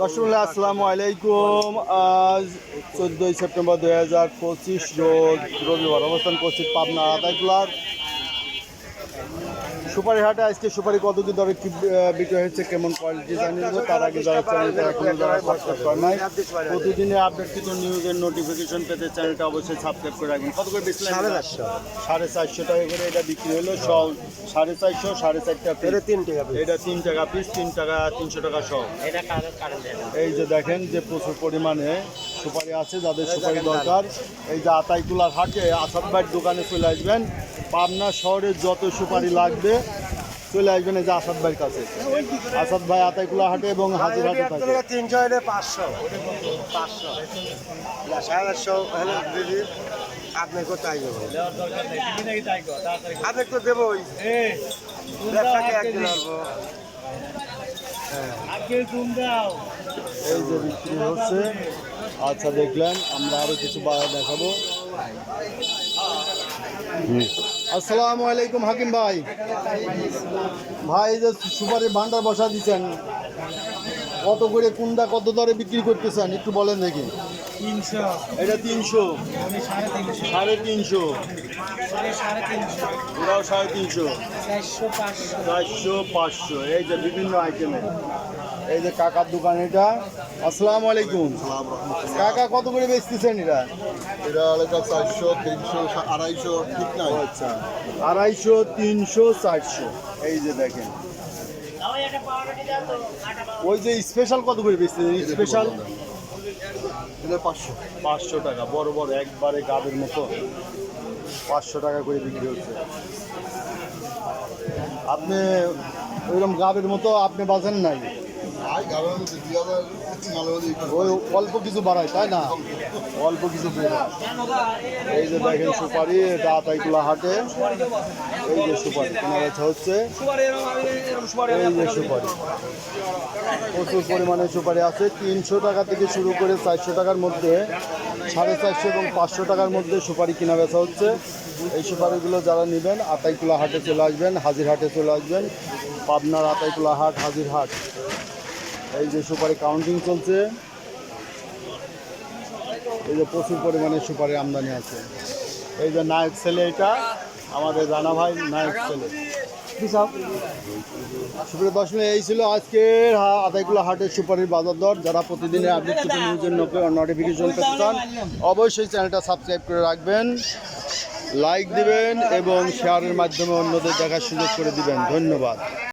দর্শক আসসালামু আলাইকুম। আজ চোদ্দোই সেপ্টেম্বর দুই হাজার পঁচিশ রোজ রবিবার অবস্থান করছি পাবনা আদাইকুলার সুপারি হাটে আজকে সুপারি কত কি দরে কি আহ, বিক্রি হয়েছে কেমন কোয়ালিটি জানিয়ে দেবো। তার আগে যারা চ্যানেলটা এখনও যারা সাবস্ক্রাইব করে নাই প্রতিদিনে আপডেট কিন্তু নিউজের নোটিফিকেশন পেতে চ্যানেলটা অবশ্যই সাবস্ক্রাইব করে রাখবেন। কত করে বেশি সাড়ে চারশো। সাড়ে চারশো টাকা করে এটা বিক্রি হলো। সব সাড়ে চারশো সাড়ে চারটা পিস এটা তিন টাকা। এটা তিন টাকা পিস তিন টাকা তিনশো টাকা সহ। এটা কারেন্ট কারেন্ট এই যে দেখেন যে প্রচুর পরিমাণে সুপারি আছে যাদের সুপারি দরকার এই যে আতাইকুলার হাটে আসাদ ভাইয়ের দোকানে চলে আসবেন। পাবনা শহরে যত সুপারি লাগবে চলে আসবেন এই যে আসাদ ভাইয়ের কাছে। আসাদ ভাই আতাইকুলা হাটে এবং হাজির হাটে থাকে। তিনশো এটা পাঁচশো। পাঁচশো। সাড়ে হলে দিদি আপনি কোথায় যাবেন? আপনি তো দেবই। ব্যবসাকে একদিন আসব। এই যে বিক্রি হচ্ছে। আচ্ছা দেখলেন আমরা আরও কিছু বাজার দেখাবো। আসসালামু আলাইকুম, হাকিম ভাই। ভাই যে সুপারি ভান্ডার বসা দিচ্ছেন কত করে কোনটা কত দরে বিক্রি করতেছেন? একটু বলেন দেখি। এটা তিনশো। সাড়ে তিনশো। সাড়ে তিনশো। চারশো পাঁচশো। এই যে বিভিন্ন আইটেমের এই যে কাকার দোকান এটা। আসসালামু আলাইকুম। কাকা কত করে বেচতেছেন এটা? এটা চারশো তিনশো আড়াইশো ঠিক নাই। আচ্ছা আড়াইশো তিনশো চারশো। এই যে দেখেন। ওই যে স্পেশাল কত করে বেচতেছেন? স্পেশাল পাঁচশো। পাঁচশো টাকা বড় বড় একবারে গাবের মতো। পাঁচশো টাকা করে বিক্রি হচ্ছে। আপনি ওইরকম গাবের মতো আপনি বাজেন নাই? ওই অল্প কিছু বাড়ায়, তাই না? অল্প কিছু এই যে দেখেন সুপারি, এটা আতাইকুলা হাটে। এই যে সুপারি কেনা বেচা হচ্ছে। এই যে সুপারি। প্রচুর পরিমাণে সুপারি আছে। তিনশো টাকা থেকে শুরু করে চারশো টাকার মধ্যে, সাড়ে চারশো এবং পাঁচশো টাকার মধ্যে সুপারি কেনা বেচা হচ্ছে। এই সুপারিগুলো যারা নেবেন, আতাইকুলা হাটে চলে আসবেন, হাজির হাটে চলে আসবেন। পাবনার আতাইকুলা হাট, হাজির হাট। এই যে সুপারি কাউন্টিং চলছে। এই যে প্রচুর পরিমাণে সুপারি আমদানি আছে। এই যে নায়ক ছেলে এটা, আমাদের রানা ভাই নায়ক ছেলে। সুপ্রিয় দশমী এই ছিল আজকের আদায়গুলো হাটের সুপারির বাজার দর। যারা প্রতিদিনের আপডেট পেতে নিউজের নোটিফিকেশন পেতে চান, অবশ্যই চ্যানেলটা সাবস্ক্রাইব করে রাখবেন লাইক দিবেন এবং শেয়ারের মাধ্যমে অন্যদের দেখার সুযোগ করে দিবেন। ধন্যবাদ।